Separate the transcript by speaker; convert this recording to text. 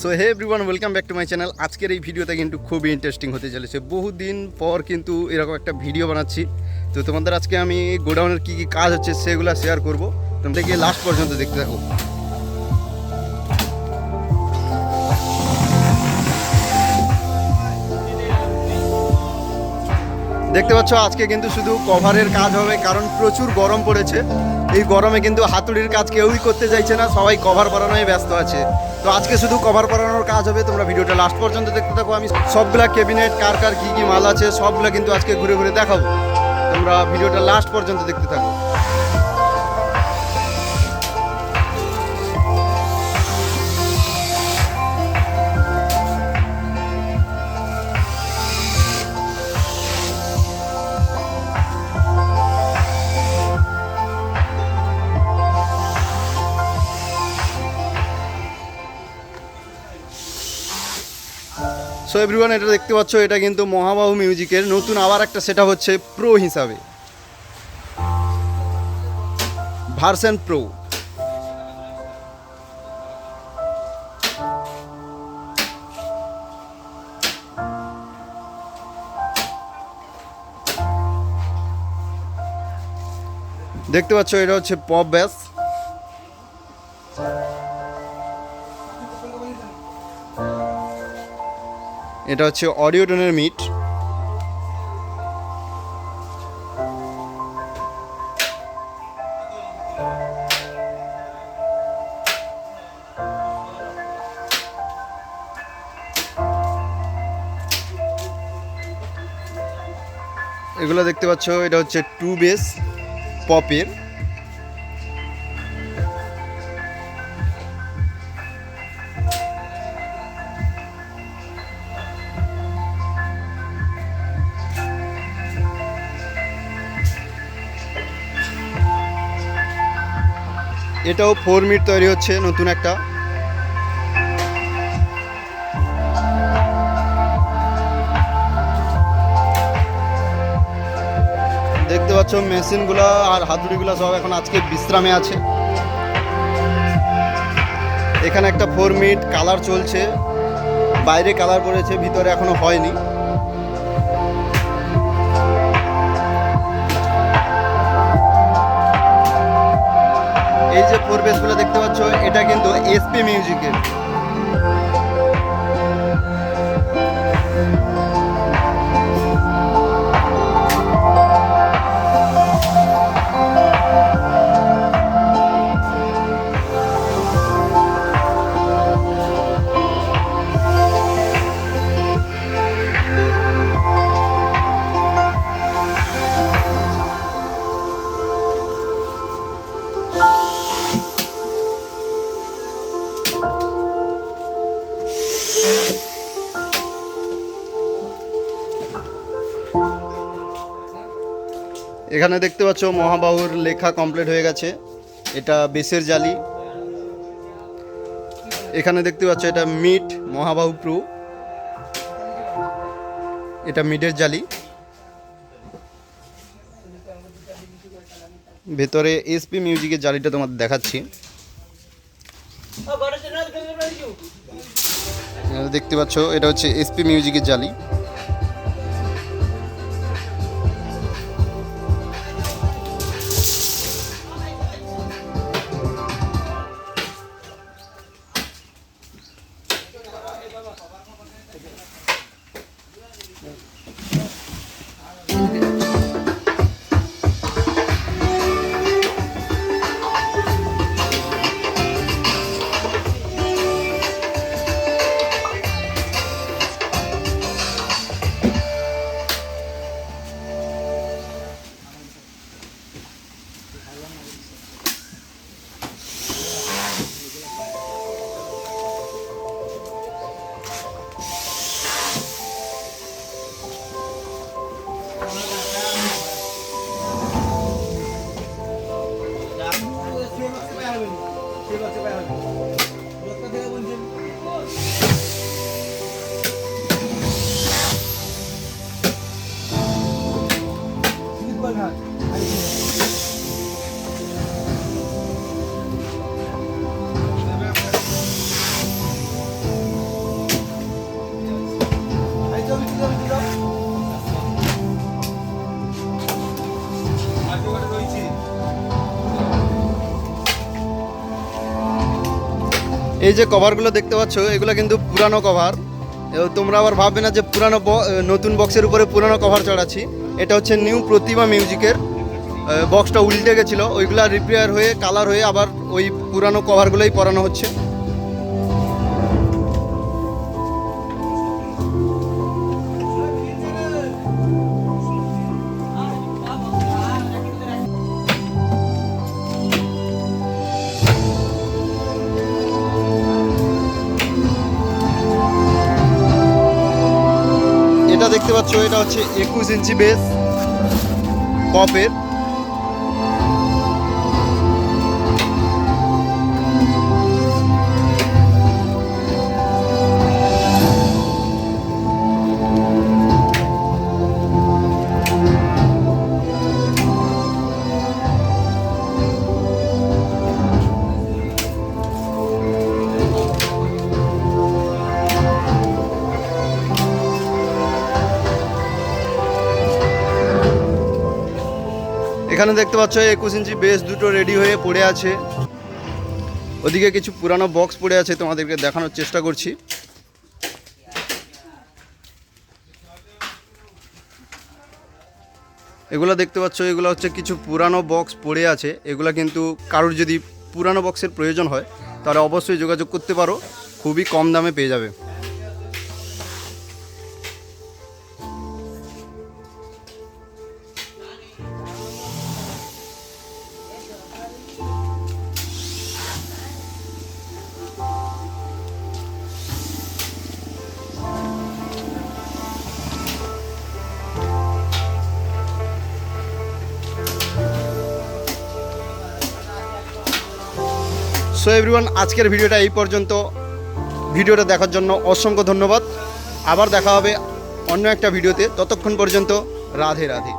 Speaker 1: So hey everyone welcome back to my channel আজকের এই ভিডিওটা কিন্তু খুবই ইন্টারেস্টিং হতে চলেছে। বহুদিন পর কিন্তু এরকম একটা ভিডিও বানাচ্ছি। তো তোমাদের আজকে আমি গোডাউনের কী কী কাজ হচ্ছে সেগুলো শেয়ার করব। তোমরা গিয়ে লাস্ট পর্যন্ত দেখতে থাকো। দেখতে পাচ্ছ, আজকে কিন্তু শুধু কভারের কাজ হবে, কারণ প্রচুর গরম পড়েছে। এই গরমে কিন্তু হাতুড়ির কাজ কেউই করতে চাইছে না, সবাই কভার পরানোয় ব্যস্ত আছে। তো আজকে শুধু কভার পরানোর কাজ হবে, তোমরা ভিডিওটা লাস্ট পর্যন্ত দেখতে থাকো। আমি সবগুলা ক্যাবিনেট কার কার কী কী মাল আছে, সবগুলা কিন্তু আজকে ঘুরে ঘুরে দেখাবো। তোমরা ভিডিওটা লাস্ট পর্যন্ত দেখতে থাকো। সো এভরিওয়ান এটা দেখতে পাচ্ছ, এটা কিন্তু মহাবাহু মিউজিকের নতুন আবার একটা সেটা হচ্ছে প্রো হিসাবে। ভার্সন প্রো দেখতে পাচ্ছ, এটা হচ্ছে পপ ব্যাস এটা হচ্ছে অডিও টোনের মিট। এগুলো দেখতে পাচ্ছ এটা হচ্ছে টু বেস পপের। এটাও ফোর মিট তৈরি হচ্ছে, নতুন একটা। দেখতে পাচ্ছ, মেশিনগুলো আর হাতুড়িগুলো সব এখন আজকে বিশ্রামে আছে। এখানে একটা ফোর মিট কালার চলছে। বাইরে কালার পড়েছে, ভিতরে এখনও হয়নি। এই যে ফোর বেসগুলো দেখতে পাচ্ছ এটা কিন্তু এসপি মিউজিকের এখানে দেখতে পাচ্ছ মহাবাহুর লেখা কমপ্লিট হয়ে গেছে। এটা বেসের জালি। এখানে দেখতে পাচ্ছ এটা মিট মহাবাহু প্রু। এটা মিটের জালি। ভেতরে এসপি মিউজিকের জালিটা তোমাদের দেখাচ্ছি। দেখতে পাচ্ছ এটা হচ্ছে এসপি মিউজিকের জালি। Thank you. এই যে কভারগুলো দেখতে পাচ্ছ, এগুলো কিন্তু পুরানো কভার তোমরা আবার ভাববে না যে পুরানো নতুন বক্সের উপরে পুরানো কভার চড়াচ্ছি। এটা হচ্ছে নিউ প্রতিমা মিউজিকের বক্সটা উল্টে গেছিল। ওইগুলা রিপেয়ার হয়ে কালার হয়ে আবার ওই পুরানো কভারগুলোই পরানো হচ্ছে। দেখতে পাচ্ছ এটা হচ্ছে একুশ ইঞ্চি বেস পপের এখানে দেখতে পাচ্ছ একুশ ইঞ্চি বেস দুটো রেডি হয়ে পড়ে আছে। ওদিকে কিছু পুরানো বক্স পড়ে আছে, তোমাদেরকে দেখানোর চেষ্টা করছি। এগুলো দেখতে পাচ্ছ, এগুলো হচ্ছে কিছু পুরানো বক্স পড়ে আছে। এগুলো কিন্তু কারোর যদি পুরানো বক্সের প্রয়োজন হয়, তাহলে অবশ্যই যোগাযোগ করতে পারো। খুবই কম দামে পেয়ে যাবে। সো এভরিওয়ান আজকের ভিডিওটা এই পর্যন্ত। ভিডিওটা দেখার জন্য অসংখ্য ধন্যবাদ। আবার দেখা হবে অন্য একটা ভিডিওতে। ততক্ষণ পর্যন্ত রাধে রাধে।